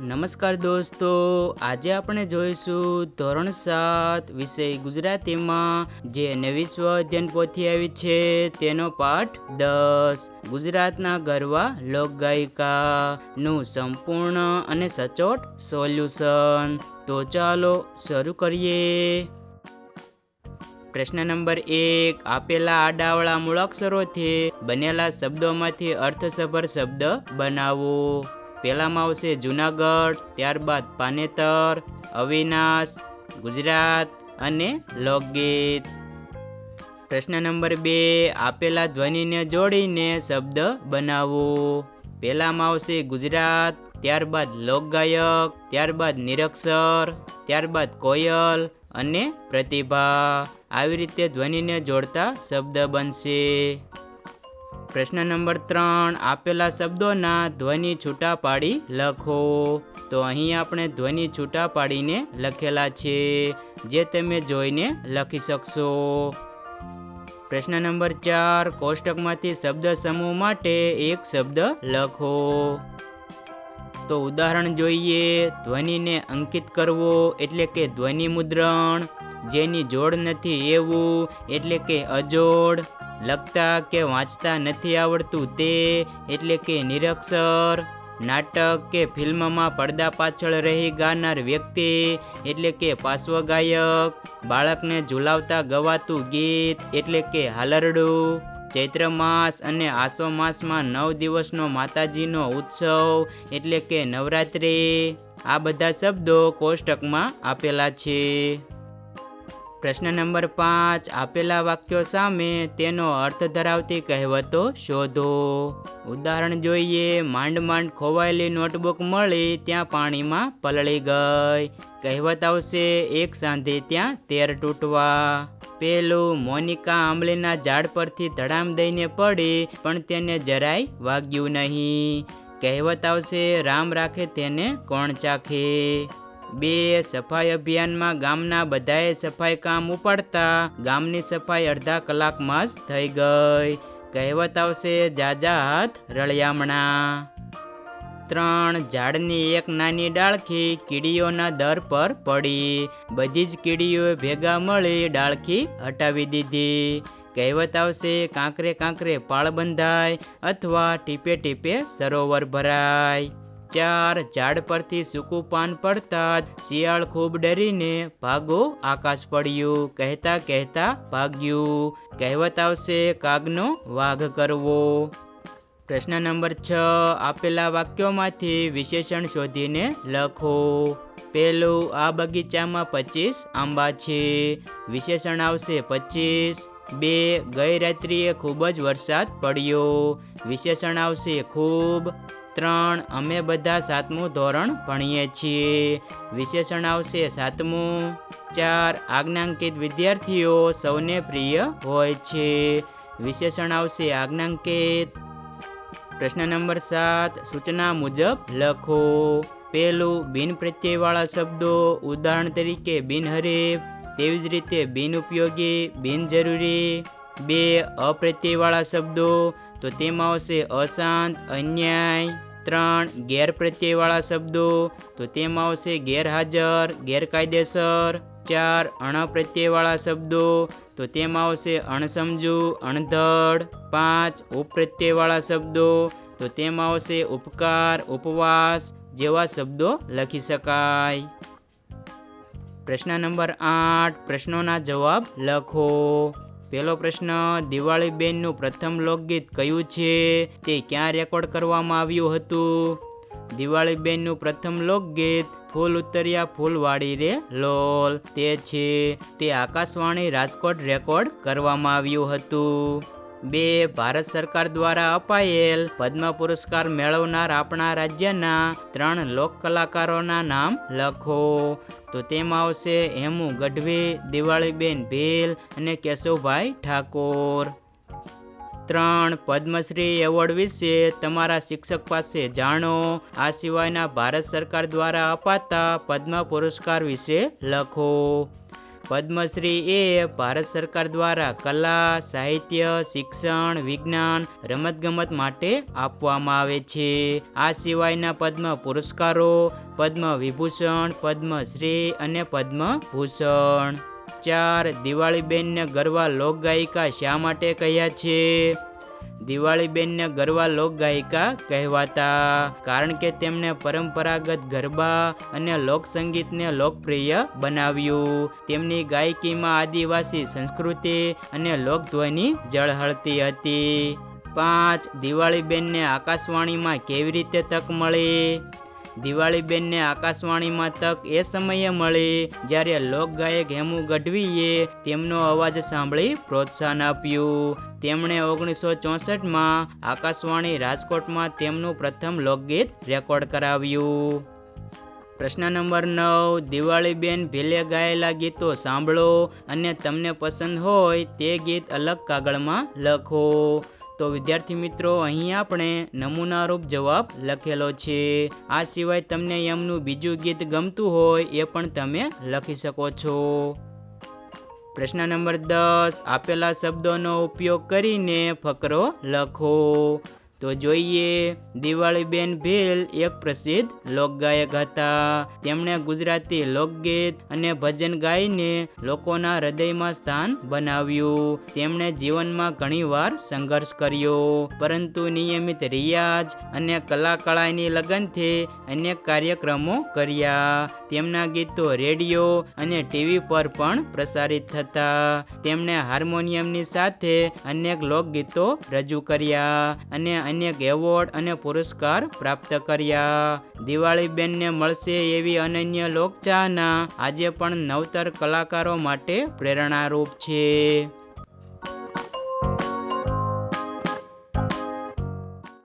નમસ્કાર દોસ્તો, આજે આપણે જોઈશું ધોરણ સાત વિષય ગુજરાતીમાં, જે નવી સ્વ અધ્યયન પોથી આવી છે, તેનો પાઠ દસ. ગુજરાતના ગરવા લોકગાયિકાનું સંપૂર્ણ અને સચોટ સોલ્યુશન. તો ચાલો શરૂ કરીએ. પ્રશ્ન નંબર એક, આપેલા આડાવળા મૂળાક્ષરોથી બનેલા શબ્દોમાંથી અર્થસભર શબ્દ બનાવો. પહેલામાં આવશે જુનાગઢ, ત્યારબાદ પાનેતર, અવિનાશ, ગુજરાત અને લોકગીત. પ્રશ્ન નંબર બે, આપેલા ધ્વનિને જોડીને શબ્દ બનાવો. પહેલામાં આવશે ગુજરાત, ત્યારબાદ લોકગાયક, ત્યારબાદ નિરક્ષર, ત્યારબાદ કોયલ અને પ્રતિભા. આવી રીતે ધ્વનિને જોડતા શબ્દ બનશે. પ્રશ્ન નંબર ત્રણ, આપેલા શબ્દોના ધ્વનિ છૂટા પાડી લખો. તો અહીં આપણે ધ્વનિ છૂટા પાડીને લખેલા છે, જે તમે જોઈને લખી શકશો. પ્રશ્ન નંબર ચાર, કોષ્ટકમાંથી શબ્દ સમૂહ માટે એક શબ્દ લખો. તો ઉદાહરણ જોઈએ, ધ્વનિને અંકિત કરવો એટલે કે ધ્વનિ મુદ્રણ, જેની જોડ નથી એવું એટલે કે અજોડ. લખતા કે વાંચતા નથી આવડતું તે એટલે કે નિરક્ષર. નાટક કે ફિલ્મમાં પડદા પાછળ રહી ગાનાર વ્યક્તિ એટલે કે પાર્શ્વગાયક. બાળકને ઝુલાવતા ગવાતું ગીત એટલે કે હાલરડું. ચૈત્ર માસ અને આસો માસમાં નવ દિવસનો માતાજીનો ઉત્સવ એટલે કે નવરાત્રિ. આ બધા શબ્દો કોષ્ટકમાં આપેલા છે. પ્રશ્ન નંબર પાંચ, આપેલા વાક્યો સામે તેનો અર્થ ધરાવતી કહેવતો શોધો. ઉદાહરણ જોઈએ, માંડ માંડ ખોવાયેલી નોટબુક મળી, ત્યાં પાણીમાં પલળી ગઈ. કહેવત આવશે, એક સાંધે ત્યાં તેર તૂટવા. પેલું, મોનિકા આંબલીના ઝાડ પરથી ધડામ દઈને પડી, પણ તેને જરાય વાગ્યું નહીં. કહેવત આવશે, રામ રાખે તેને કોણ ચાખે? બે સફાઈ અભિયાનમાં ગામના બધાએ સફાઈ કામ ઉપાડતા ગામની સફાઈ અડધા કલાકમાં જ થઈ ગઈ. કહેવત આવશે, જાજા હાથ રળિયામણા. ત્રણ ઝાડની એક નાની ડાળખી કીડીઓના દર પર પડી. બધી જ કીડીઓએ ભેગા મળી ડાળખી હટાવી દીધી. કહેવત આવશે, કાંકરે કાંકરે પાળ બંધાય અથવા ટીપે ટીપે સરોવર ભરાય. ચાર ઝાડ પરથી સૂકું પાન પડતા શિયાળ ખૂબ ડરીને ભાગો આકાશ પડ્યું. કહેતા કહેતા ભાગ્યું. કહેવત આવશે, કાગનો વાઘ કરવો. પ્રશ્ન નંબર છ, આપેલા વાક્યોમાંથી વિશેષણ શોધીને લખો. પેલું આ બગીચામાં પચીસ આંબા છે. વિશેષણ આવશે, પચીસ. બે, ગઈ રાત્રિએ ખૂબ જ વરસાદ પડ્યો. વિશેષણ આવશે, ખૂબ. ત્રણ અમે બધા સાતમું ધોરણ ભણીએ છીએ. વિશેષણ આવશે સાતમું. ચાર આજ્ઞાંકિત વિદ્યાર્થીઓ સૌને પ્રિય હોય છે. વિશેષણ આવશે આજ્ઞાંકિત. પ્રશ્ન નંબર સાત, સૂચના મુજબ લખો. પહેલું, બિન પ્રત્યયવાળા શબ્દો. ઉદાહરણ તરીકે બિનહરીફ તેવી જ રીતે બિનઉપયોગી બિનજરૂરી બે, અપ્રત્યયવાળા શબ્દો. તો તેમાં આવશે અશાંત, અન્યાય. ત્રણ ગેરપ્રત્યયવાળા શબ્દો, તો તેમાં આવશે ગેરહાજર, ગેરકાયદેસર. ચાર અણપ્રત્યયવાળા શબ્દો, તો તેમાં આવશે અણસમજુ, અણધડ. પાંચ ઉપપ્રત્યયવાળા શબ્દો, તો તેમાં આવશે ઉપકાર, ઉપવાસ, જેવા શબ્દો લખી શકાય. પ્રશ્ન નંબર આઠ, પ્રશ્નોના જવાબ લખો. પહેલો પ્રશ્ન દિવાળી બેનનું પ્રથમ લોકગીત કયું છે? તે ક્યાં રેકોર્ડ કરવામાં આવ્યું હતું? દિવાળી બેનનું પ્રથમ લોકગીત, ફૂલ ઉતર્યા ફૂલવાળી રે લોલ. તે છે, તે આકાશવાણી રાજકોટ રેકોર્ડ કરવામાં આવ્યું હતું. બે, ભારત સરકાર દ્વારા અપાયેલ પદ્મ પુરસ્કાર મેળવનાર આપણા રાજ્યના ત્રણ લોક કલાકારોના નામ લખો. તો તેમાં આવશે હેમુ ગઢવી, દિવાળીબેન ભીલ અને કેશવભાઈ ઠાકોર. ત્રણ, પદ્મશ્રી એવોર્ડ વિશે તમારા શિક્ષક પાસે જાણો. આ સિવાયના ભારત સરકાર દ્વારા અપાતા પદ્મ પુરસ્કાર વિશે લખો. પદ્મશ્રી એ ભારત સરકાર દ્વારા કલા, સાહિત્ય, શિક્ષણ, વિજ્ઞાન, રમતગમત માટે આપવામાં આવે છે. આ સિવાયના પદ્મ પુરસ્કારો, પદ્મ વિભૂષણ પદ્મશ્રી અને પદ્મભૂષણ ચાર દિવાળીબેનને ગરવા લોકગાયિકા શા માટે કહ્યા છે? દિવાળીબેનને ગરબા લોકગાયિકા કહેવાતા. કારણ કે તેમણે પરંપરાગત ગરબા અને લોકસંગીતને લોકપ્રિય બનાવ્યું. તેમની ગાયકીમાં આદિવાસી સંસ્કૃતિ અને લોકધ્વનિ જળહળતી હતી. પાંચ, દિવાળીબેનને આકાશવાણીમાં કેવી રીતે તક મળી? દિવાળીબેનને આકાશવાણીમાં તક એ સમયે મળી, જ્યારે લોકગાયક હેમુ ગઢવીએ તેમનો અવાજ સાંભળી પ્રોત્સાહન આપ્યું. તેમણે ઓગણીસો ચોસઠમાં આકાશવાણી રાજકોટમાં તેમનું પ્રથમ લોકગીત રેકોર્ડ કરાવ્યું. પ્રશ્ન નંબર નવ, દિવાળીબેન ભેલે ગાયેલા ગીતો સાંભળો અને તમને પસંદ હોય તે ગીત અલગ કાગળમાં લખો. તો વિદ્યાર્થી મિત્રો, અહીં આપણે નમૂનારૂપ જવાબ લખેલો છે. આ સિવાય તમને એમનું બીજું ગીત ગમતું હોય એ પણ તમે લખી શકો છો. પ્રશ્ન નંબર દસ, આપેલા શબ્દોનો ઉપયોગ કરીને ફકરો લખો. તો જોઈએ, દિવાળીબેન ભીલ એક પ્રસિદ્ધ લોકગાયક હતા. તેમણે ગુજરાતી લોકગીત અને ભજન ગાઈને લોકોના હૃદયમાં સ્થાન બનાવ્યું. તેમણે જીવનમાં ઘણીવાર સંઘર્ષ કર્યો, પરંતુ નિયમિત રિયાઝ અને કલાકળાની લગનથી અનેક કાર્યક્રમો કર્યા. તેમના ગીતો રેડિયો અને ટીવી પર પણ પ્રસારિત થતા. તેમણે હાર્મોનિયમની સાથે અનેક લોકગીતો રજૂ કર્યા અને અનેક એવોર્ડ અને પુરસ્કાર પ્રાપ્ત કર્યા. દિવાળીબેનને મળશે એવી અનન્ય લોકચાહના. આજે પણ નવતર કલાકારો માટે પ્રેરણારૂપ છે.